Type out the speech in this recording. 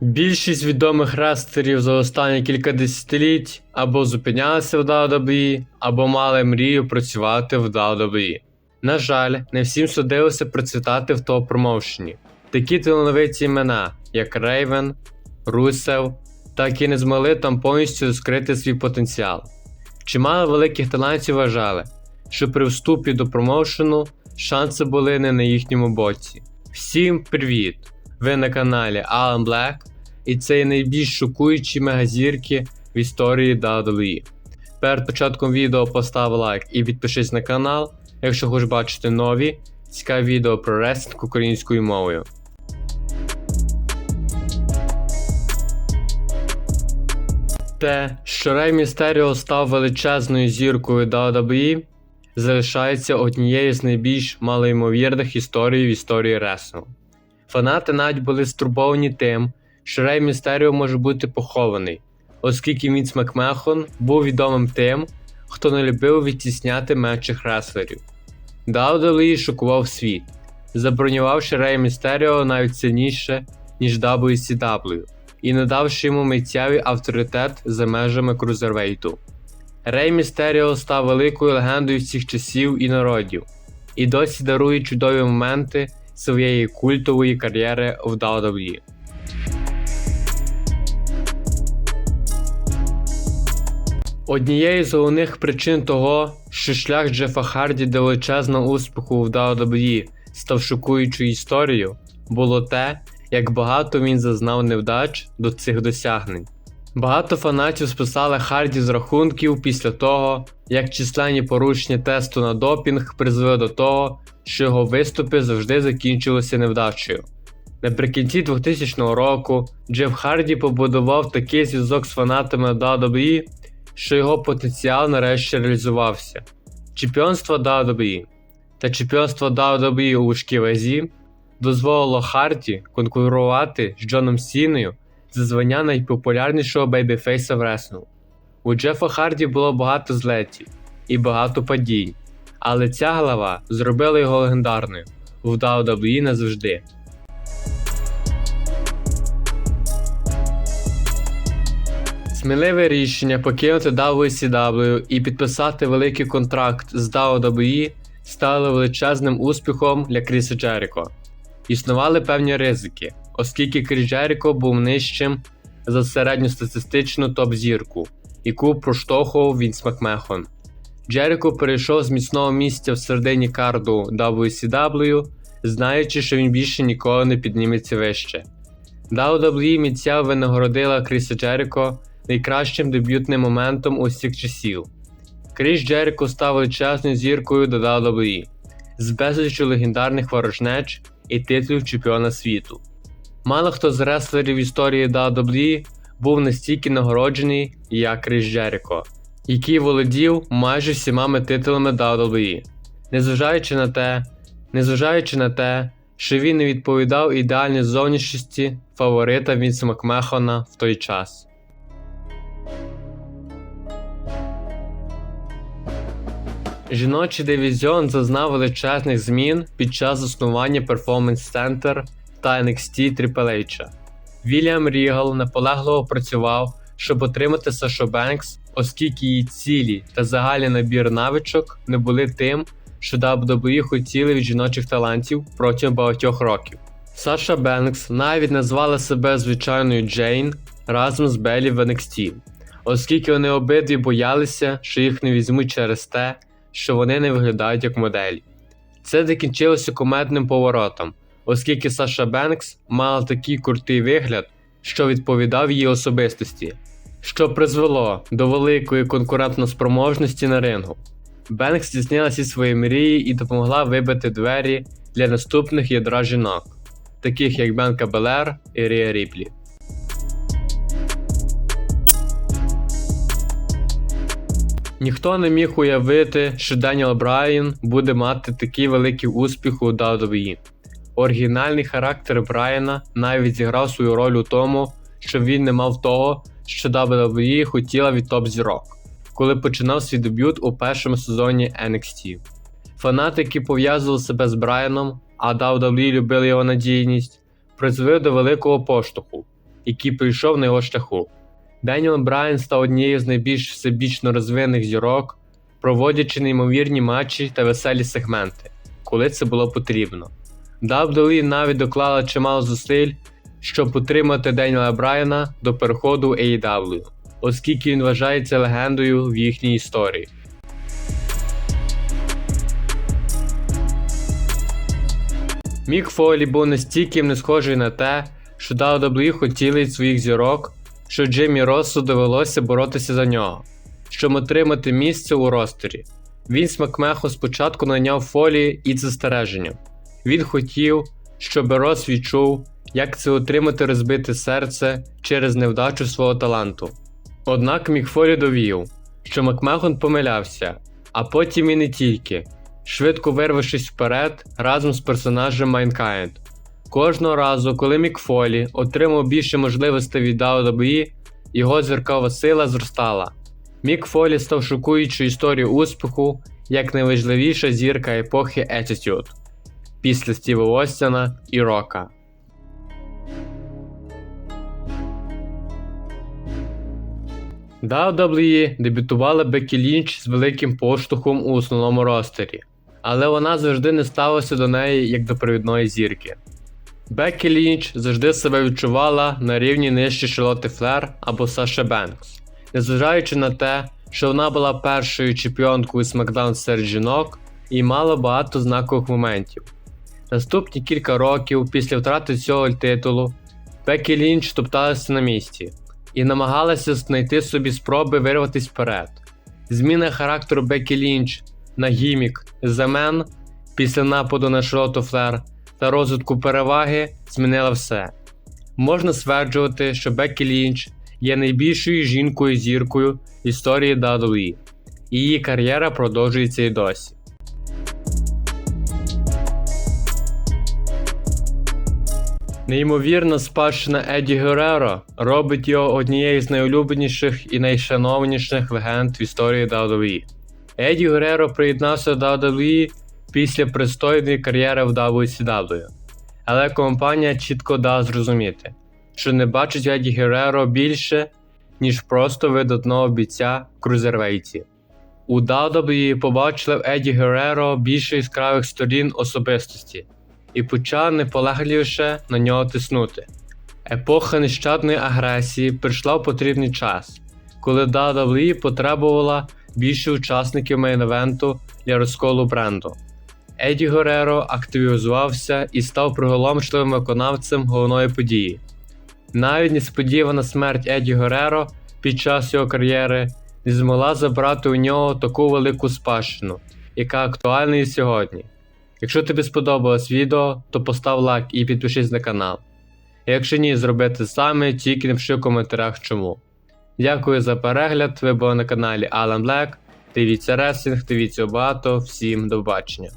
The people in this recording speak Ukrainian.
Більшість відомих рестлерів за останні кілька десятиліть або зупинялися в WWE, або мали мрію працювати в WWE. На жаль, не всім судилося процвітати в топ промоушені. Такі талановиті імена, як Рейвен, Русев, так і не змогли там повністю розкрити свій потенціал. Чимало великих талантів вважали, що при вступі до промоушену шанси були не на їхньому боці. Всім привіт! Ви на каналі Alan Black, і це є найбільш шокуючі мегазірки в історії WWE. Перед початком відео постав лайк і підпишись на канал, якщо хочеш бачити нові цікаві відео про рестлинг українською мовою. Те, що Рей Містеріо став величезною зіркою WWE, залишається однією з найбільш малоймовірних історій в історії реслінгу. Фанати навіть були стурбовані тим, що Рей Містеріо може бути похований, оскільки Міц Макмехон був відомим тим, хто не любив відтісняти менших реслерів. WWE шокував світ, забронювавши Рея Містеріо навіть сильніше, ніж WCW, і надавши йому миттєвий авторитет за межами крузервейту. Рей Містеріо став великою легендою всіх часів і народів, і досі дарує чудові моменти своєї культової кар'єри в WWE. Однією з головних причин того, що шлях Джефа Харді величезного успіху в WWE став шокуючою історією, було те, як багато він зазнав невдач до цих досягнень. Багато фанатів списали Харді з рахунків після того, як численні порушення тесту на допінг призвели до того, що його виступи завжди закінчилися невдачею. Наприкінці 2000 року Джеф Харді побудував такий зв'язок з фанатами WWE, що його потенціал нарешті реалізувався. Чемпіонство WWE та чемпіонство WWE у важкій вазі дозволило Харді конкурувати з Джоном Сіною за звання найпопулярнішого бейбіфейса в реслінгу. У Джефа Харді було багато злетів і багато падінь, але ця глава зробила його легендарною в WWE назавжди. Сміливе рішення покинути WCW і підписати великий контракт з WWE стало величезним успіхом для Кріса Джеріко. Існували певні ризики, оскільки Кріс Джеріко був нижчим за середньостатистичну топ-зірку, яку проштовхував Вінс Макмехон. Джеріко перейшов з міцного місця в середині карду WCW, знаючи, що він більше ніколи не підніметься вище. WWE міця винагородила Кріса Джеріко найкращим дебютним моментом усіх часів. Кріс Джеріко став величезною зіркою до WWE з безліччю легендарних ворожнеч і титулів чемпіона світу. Мало хто з реслерів історії WWE був настільки нагороджений, як Кріс Джеріко, який володів майже всіма титулами WWE. Незважаючи на те, незважаючи на те, що він не відповідав ідеальній зовнішності фаворита Вінса Макмехона в той час. Жіночий дивізіон зазнав величезних змін під час заснування Performance Center та NXT Triple H. Вільям Рігал наполегливо працював, щоб отримати Сашу Бенкс, оскільки її цілі та загальний набір навичок не були тим, що WWE хотіли від жіночих талантів протягом багатьох років. Саша Бенкс навіть назвала себе звичайною Джейн разом з Беллі в NXT, оскільки вони обидві боялися, що їх не візьмуть через те, що вони не виглядають як моделі. Це закінчилося кумедним поворотом, оскільки Саша Бенкс мала такий крутий вигляд, що відповідав її особистості, що призвело до великої конкурентноспроможності на рингу. Бенкс здійснила всі свої мрії і допомогла вибити двері для наступних ядра жінок, таких як Бенка Белер і Рія Ріплі. Ніхто не міг уявити, що Деніел Брайан буде мати такий великий успіх у WWE. Оригінальний характер Брайана навіть зіграв свою роль у тому, що він не мав того, що WWE хотіла від топ-зірок, коли починав свій дебют у першому сезоні NXT. Фанати, які пов'язували себе з Брайаном, а WWE любили його надійність, призвели до великого поштовху, який прийшов на його шляху. Деніел Брайан став однією з найбільш всебічно розвинених зірок, проводячи неймовірні матчі та веселі сегменти, коли це було потрібно. WWE навіть доклала чимало зусиль, щоб утримати Деніела Брайана до переходу AEW, оскільки він вважається легендою в їхній історії. Мік Фолі був настільки не схожий на те, що WWE хотіли від своїх зірок, що Джиммі Россу довелося боротися за нього, щоб отримати місце у ростері. Вінс Макмехо спочатку найняв Фолі із застереженням. Він хотів, щоб Рос відчув, як це отримати розбите серце через невдачу свого таланту. Однак Мікфолі довів, що Макмехон помилявся, а потім і не тільки, швидко вирвавшись вперед разом з персонажем Майнкайнд. Кожного разу, коли Мікфолі отримав більше можливостей від WWE, його зіркова сила зростала. Мік Фолі став шокуючою історією успіху як найважливіша зірка епохи Attitude після Стіва Остіна і Рока. WWE дебютувала Бекі Лінч з великим поштовхом у основному ростері, але вона завжди не ставилася до неї як до провідної зірки. Бекі Лінч завжди себе відчувала на рівні нижче Шарлотти Флер або Саша Бенкс, незважаючи на те, що вона була першою чемпіонкою SmackDown серед жінок і мала багато знакових моментів. Наступні кілька років після втрати цього титулу Бекі Лінч топталася на місці і намагалася знайти собі спроби вирватися вперед. Зміна характеру Бекі Лінч на гімік Man після нападу на Шарлоту Флер та розвитку переваги змінила все. Можна стверджувати, що Бекі Лінч є найбільшою жінкою зіркою в історії WWE, і її кар'єра продовжується і досі. Неймовірна спадщина Еді Гереро робить його однією з найулюбленіших і найшановніших легенд в історії WWE. Еді Гереро приєднався до WWE після пристойної кар'єри в WCW, але компанія чітко дала зрозуміти, що не бачить Еді Гереро більше, ніж просто видатного бійця в крузервейті. У WWE побачили в Еді Гереро більше яскравих сторін особистості і почали неполегливіше на нього тиснути. Епоха нещадної агресії прийшла в потрібний час, коли WWE потребувала більше учасників мейн-евенту для розколу бренду. Еді Гореро активізувався і став приголомшливим виконавцем головної події. Навіть несподівана смерть Еді Гореро під час його кар'єри не змогла забрати у нього таку велику спадщину, яка актуальна і сьогодні. Якщо тобі сподобалось відео, то постав лайк і підпишись на канал. А якщо ні, зроби те саме, тільки напиши в коментарях чому. Дякую за перегляд, ви були на каналі Alan Black. Дивіться ресінг, дивіться багато, всім до побачення.